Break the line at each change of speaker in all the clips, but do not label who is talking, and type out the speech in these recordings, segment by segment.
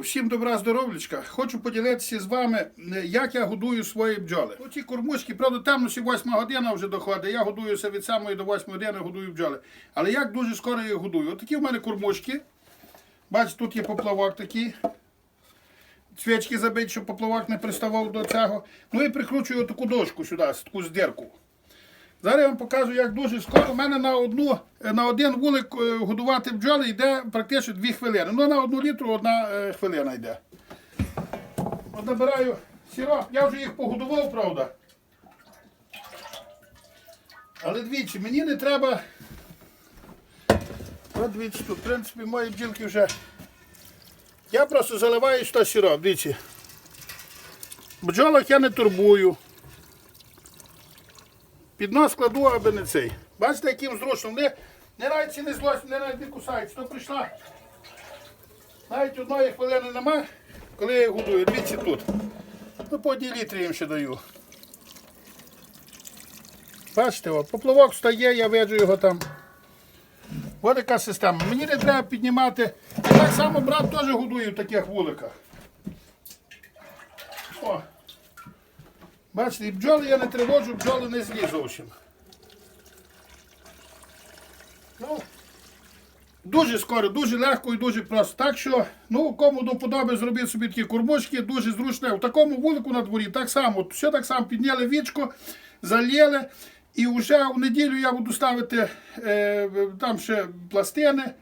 всім добра здоров'ячка. Хочу поділитися з вами, е, як я годую свої бджоли. Оці кормушки, правда, темно ще 8 година вже доходить. Я годуюся від 7 до 8 години, годую бджоли. Але як дуже скоро їх годую? Отакі в мене кормушки. Бачите, тут є поплавок такий. Свічки забити, щоб поплавок не приставав до цього. Ну і прикручую таку дошку сюди, таку здирку. Зараз я вам покажу, як дуже скоро. У мене на одну, на один вулик е, годувати бджоли йде практично 2 хвилини. Ну на одну літру одна е, хвилина йде. От набираю сироп. Я вже їх погодував, правда. Але двічі, мені не треба. Дивіться, тут, в принципі, мої бджілки вже. Я просто заливаю сюди сироп, дивіться. Бджолок я не турбую. Під нос кладу, аби не цей. Бачите, яким зручно. Вони не навіть не злость, не навіть не кусаються. То прийшла. Навіть одної хвилини нема, коли я годую. Дивіться тут. Ну, по одній літрі їм ще даю. Бачите, от, поплавок встає, я веду його там. Ось така система. Мені не треба піднімати. І так само брат теж годує в таких вуликах. О. Бачите, і бджоли я не тривожу, бджоли не злі зовсім. Ну, дуже скоро, дуже легко і дуже просто. Так що, ну, кому до подоби зробіть собі такі кормочки, дуже зручне. У такому вулику на дворі так само, все так само підняли вічко, залили. І вже в неділю я буду ставити е, там ще пластини.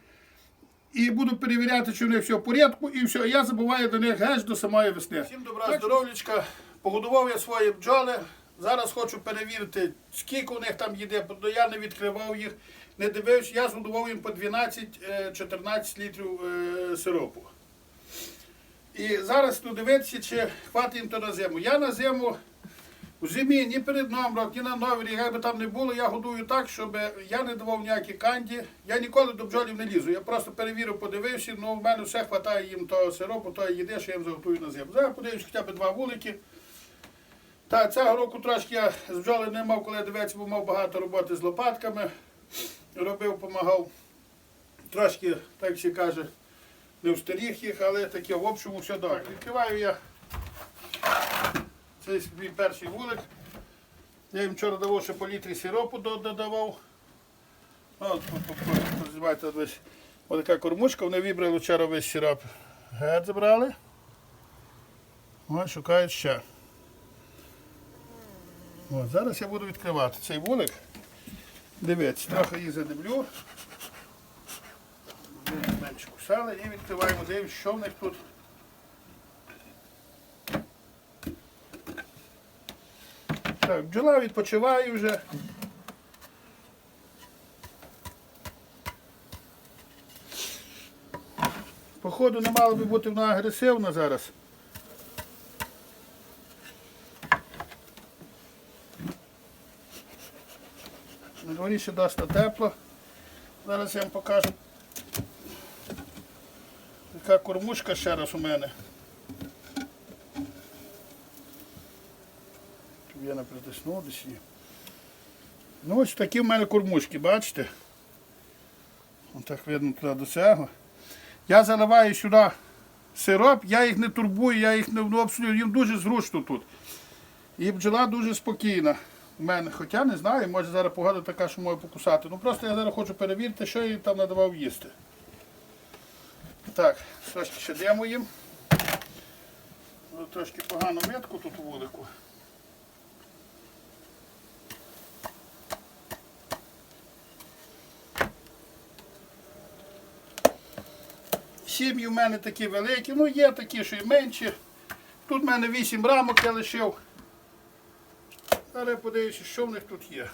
І буду перевіряти, чи в них все в порядку, і все. Я забуваю до них геть до самої весни. Всім добра, здоров'ячка. Погодував я свої бджоли. Зараз хочу перевірити, скільки у них там їде, бо я не відкривав їх, не дивився. Я згодував їм по 12-14 літрів е, сиропу. І зараз ну, дивитися, чи хватить їм то на зиму. Я на зиму у зимі ні перед Новим роком, ні на Новий рік, як би там не було, я годую так, щоб я не давав ніякі канді. Я ніколи до бджолів не лізу. Я просто перевірив, подивився, ну в мене все вистачає їм того сиропу, тої їди, що я їм заготую на зиму. Зараз подивлюсь хоча б два вулики. Та цього року трошки я з бджоли не мав коли дивитися, бо мав багато роботи з лопатками. Робив, допомагав. Трошки, так ще каже, не встаріг їх, але таке в общому все добре. Відкриваю я цей свій перший вулик. Я їм вчора давав, ще по літрі сиропу додавав. От, ось ось така кормушка, вони вибрали вчора весь сироп. Гет забрали. Ось шукають ще. От, зараз я буду відкривати цей вулик. Дивіться, трохи їх задивлю. Менше кусали і відкриваємо, дивимося, що в них тут. Так, бджола відпочиває вже. Походу не мало би бути вона агресивна зараз. На дворі ще досить тепло. Зараз я вам покажу. Така кормушка ще раз у мене. Щоб я не притиснув десь. Ну ось такі в мене кормушки, бачите? Ось так видно туди до цього. Я заливаю сюди сироп, я їх не турбую, я їх не ну, абсолютно, їм дуже зручно тут. І бджола дуже спокійна у мене. Хоча не знаю, може зараз погода така, що можу покусати. Ну просто я зараз хочу перевірити, що я там надавав їсти. Так, трошки ще демо їм. Ну, Трошки погано метку тут у вулику. Сім'ї в мене такі великі, ну є такі, що й менші. Тут в мене 8 рамок я лишив. Зараз я що в них тут є.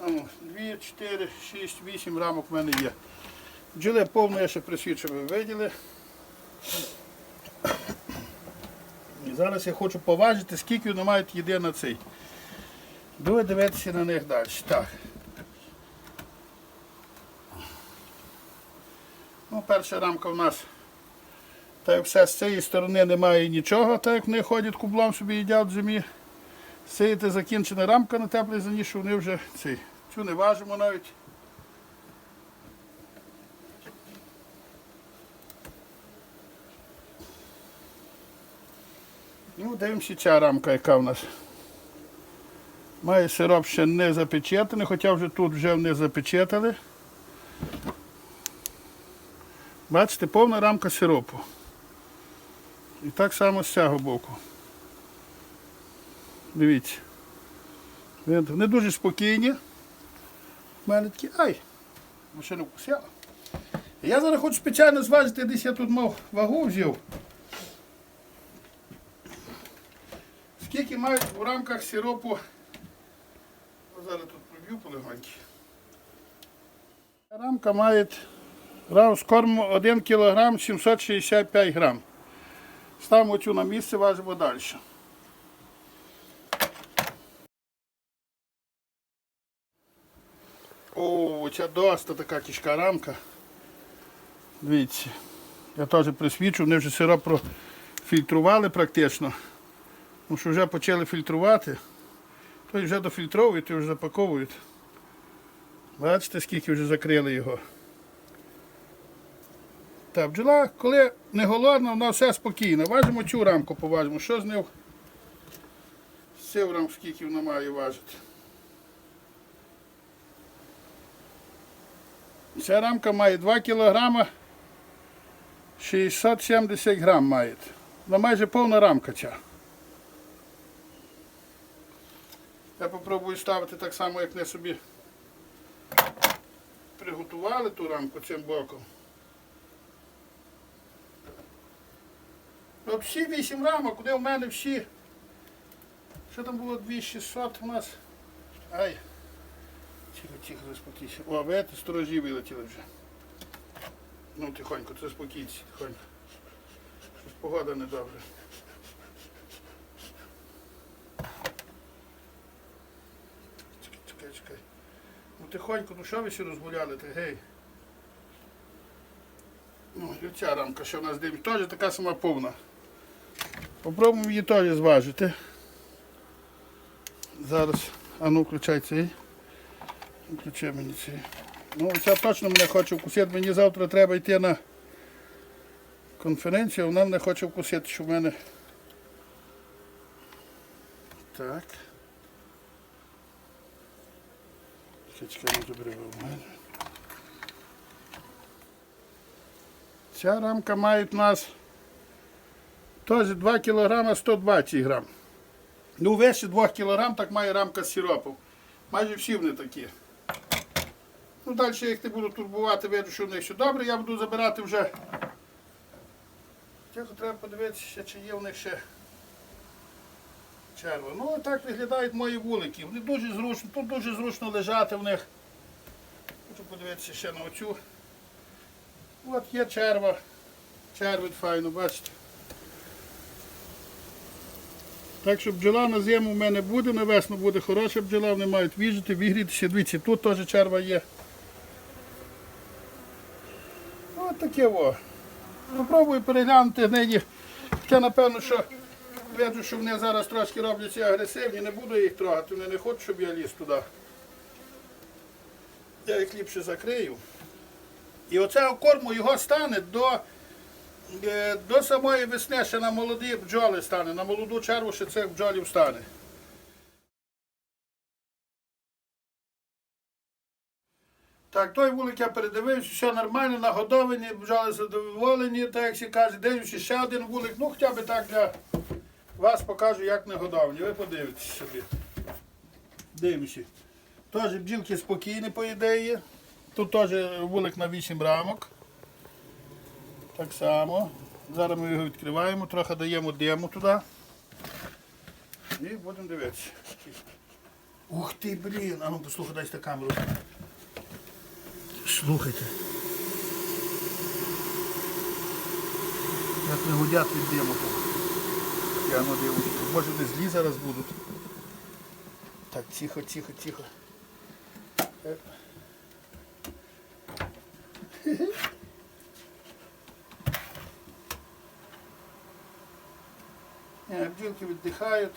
Ану, 2, 4, 6, 8 рамок в мене є. Бджоли повно я ще присвідчив, ви виділи. І зараз я хочу поважити, скільки вони мають їди на цей. Буду дивитися на них далі. Так. Ну, перша рамка у нас. Та як все з цієї сторони немає нічого, так як вони ходять кублом собі їдять в зимі. Сіяти закінчена рамка на теплий заніс, що вони вже цей. Цю не важимо навіть. Ну, Дивимося ця рамка, яка в нас. Має сироп ще не запечатаний, хоча вже тут вже вони запечетали. Бачите, повна рамка сиропу. І так само з цього боку. Дивіться. Вони дуже спокійні. У мене такі. Ай! Машину вкусила. Я зараз хочу спеціально зважити, десь я тут мав вагу взяв. Скільки мають у рамках сиропу. Зараз тут проб'ю полегоньки. Рамка має рам з корму 1 кг 765 грам. Ставимо цю на місце, важимо далі. О, ця доста така тяжка рамка. Дивіться. Я теж присвічу, вони вже сироп профільтрували практично. Тому що вже почали фільтрувати. То вже дофільтровують і вже запаковують. Бачите, скільки вже закрили його. Так, бджола, коли не голодна, вона все спокійно. Важимо цю рамку, поважимо. Що з ним? З цим рам, скільки вона має важити. Ця рамка має 2 кг 670 грам має. Вона майже повна рамка ця. Я попробую ставити так само, як ми собі приготували ту рамку цим боком. Всі 8 рамок, куди в мене всі. Що там було 2600 у нас? Ай. Тихо, тихо, заспокійся. О, бачите, сторожі вилетіли вже. Ну, тихонько, це спокійся, тихонько. Щось погода не добре. Чекай, чекай. Ну тихонько, ну що ви ще розгуляли, ти гей. Ну, і ця рамка, що в нас дим, теж така сама повна. Попробуємо її теж зважити. Зараз, а ну включай цей. Включи мені цей. Ну, ця точно мене хоче вкусити. Мені завтра треба йти на конференцію, вона мене хоче вкусити, що в мене. Так. Чекай, не в мене. Ця рамка має у нас теж 2 кг 120 грам. Ну, вище 2 кг так має рамка з сиропом. Майже всі вони такі. Ну, далі я їх не буду турбувати, видно, що в них все добре, я буду забирати вже. Тільки треба подивитися, чи є в них ще черва. Ну, так виглядають мої вулики. Вони дуже зручно, тут дуже зручно лежати в них. Хочу подивитися ще на оцю. От є черва. Червить файно, бачите. Так що бджола на зиму в мене буде, на весну буде хороша бджола, вони мають віжити, вігрітися. Дивіться, тут теж черва є. От таке во. Попробую переглянути нині. Хоча напевно, що бачу, що вони зараз трошки робляться агресивні, не буду їх трогати, вони не хочуть, щоб я ліз туди. Я їх ліпше закрию. І оцього корму його стане до, до самої весни, ще на молоді бджоли стане, на молоду черву ще цих бджолів стане. Так, той вулик я передивився, все нормально, нагодовані, бджоли задоволені, так як всі кажуть, дивлюся ще один вулик, ну хоча б так для вас покажу, як нагодовані. Ви подивитесь собі. Дивимося. Теж бджілки спокійні, по ідеї. Тут теж вулик на 8 рамок. Так само. Зараз ми його відкриваємо, трохи даємо диму туди. І будемо дивитися. Ух ти, блін! А ну послухай, дай камеру. Слухайте. Як не гудять від диму. Я ну дивлюся. Може не злі зараз будуть. Так, тихо, тихо, тихо. Е. Ні, бджілки віддихають.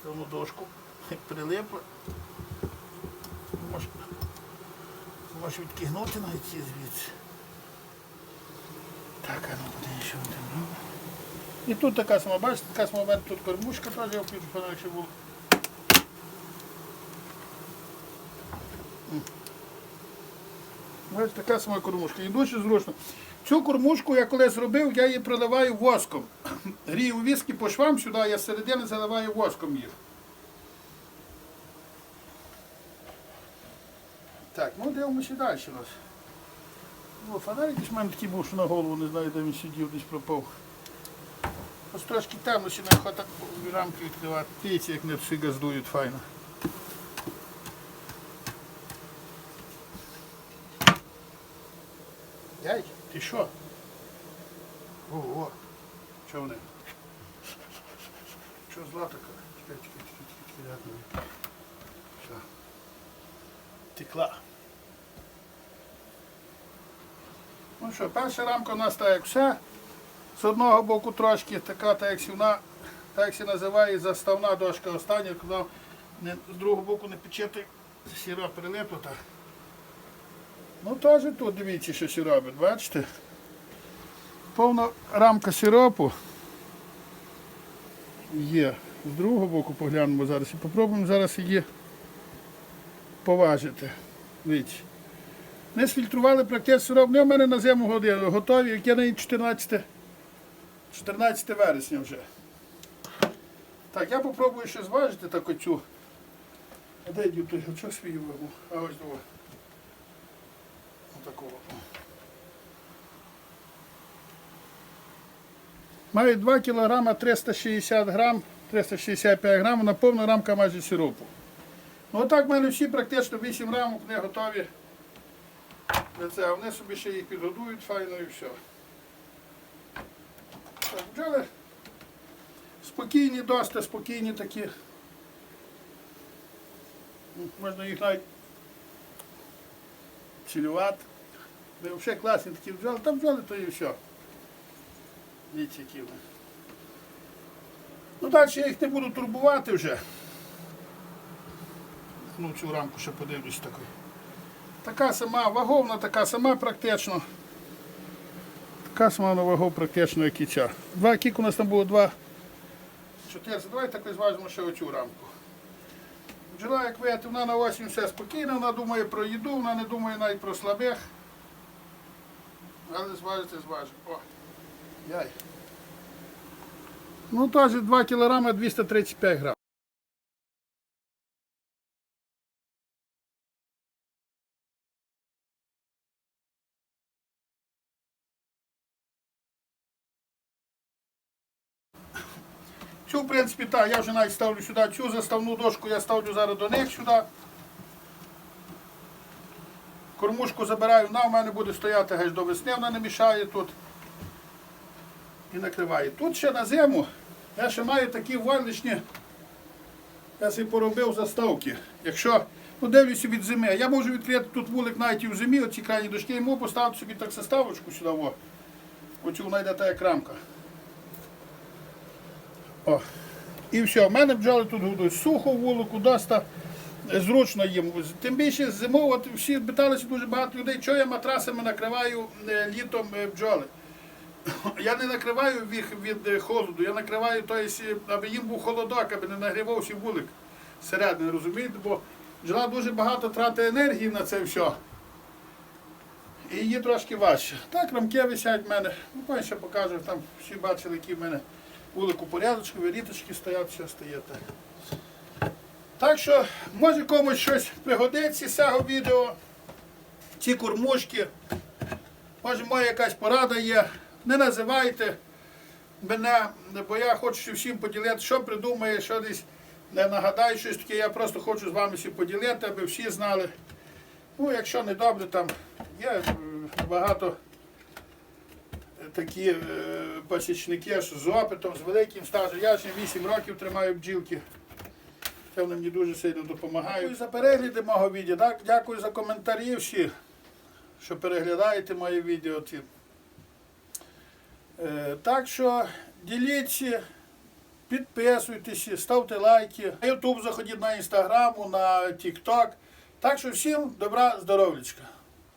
Ставну дошку. Прилипла. Можеш, можеш відкигнути навіть звідси. Так, а ну буде там робить. І тут така сама, бачите, така сама в мене тут кормушка теж я включу, було. М. Бачите, така сама кормушка. І дуже зручно. Цю кормушку я коли зробив, я її проливаю воском. Грію віски по швам сюди, я з середини заливаю воском їх. Так, ну дивимося далі у нас. Фонарик десь в мене такий був, що на голову не знаю, де він сидів, десь пропав. Ось трошки ще не охота рамки відкривати. Дивіться, як не всі газдують файно. Яй, ти що? О, о, що вони? Що зла така? Чекай, чекай, чекай, чекай? Що? Текла. Ну що, перша рамка у нас так як все. З одного боку трошки така, так як сівна, так як називає заставна дошка остання, коли не, з другого боку не печете, сіра прилипла. Ну теж тут дивіться, що сі робить, бачите? Повна рамка сиропу є. З другого боку поглянемо зараз і попробуємо зараз її поважити. Дивіться. Не сфільтрували практично сироп. Вони у мене на зиму годину готові, яке на 14, 14 вересня вже. Так, я попробую ще зважити так оцю. А де йду той гачок свій вагу? А ось того. Отакого. Маю 2 кг 360 грам, 365 грам, на повна рамка майже сиропу. Ну отак в мене всі практично 8 рамок не готові. Для а вони собі ще їх підгодують файно і все. Бджоли спокійні, досить спокійні такі. Ну, Можна їх навіть цілювати. Взагалі класні такі бджоли. Там бджоли то і все. Які. Ну далі я їх не буду турбувати вже. Ну цю рамку ще подивлюсь такою. Така сама ваговна, така сама практично. Сама на вагу практично, як і ця. Два кік у нас там було два. Чотири. Давайте так зважимо ще оцю рамку. Бджола, як видите, вона на осінь все спокійна, вона думає про їду, вона не думає навіть про слабих. Але зважити, зважимо. Ну теж 2 кг 235 грам. Цю, в принципі, так, я вже навіть ставлю сюди цю заставну дошку, я ставлю зараз до них сюди. Кормушку забираю, вона в мене буде стояти геть до весни, вона не мішає тут. І накриває. Тут ще на зиму я ще маю такі вольничні, я собі поробив заставки. Якщо ну, дивлюся від зими, я можу відкрити тут вулик навіть і в зимі, оці крайні дошки, йому поставити собі так заставочку сюди. Оцю вона та як рамка. О. І все, в мене бджоли тут годують сухо вулику, доста зручно їм. Тим більше зимою, от всі питалися дуже багато людей, що я матрасами накриваю е, літом е, бджоли. Я не накриваю їх від е, холоду, я накриваю, то е, аби їм був холодок, аби не нагрівався вулик зсередини, розумієте? Бо бджола дуже багато тратить енергії на це все. І її трошки важче. Так, рамки висять в мене. Ну, ще покажу, там всі бачили, які в мене вулику порядочку, виріточки стоять, все так. Так що, може комусь щось пригодиться з цього відео. Ці кормушки. Може, моя якась порада є. Не називайте мене, бо я хочу всім поділити, що придумає, що десь не нагадаю щось таке. Я просто хочу з вами всі поділити, аби всі знали. Ну, якщо не добре, там є е, багато такі е, пасічники що з опитом, з великим стажем. Я ще 8 років тримаю бджілки. Це вони мені дуже сильно допомагають. Дякую за перегляди мого відео. Так? Дякую за коментарі всі, що переглядаєте моє відео. Ці. Е, так що діліться, Підписуйтесь, ставте лайки. На Ютуб заходіть на інстаграму, на Тікток. Так що всім добра, здоров'ячка.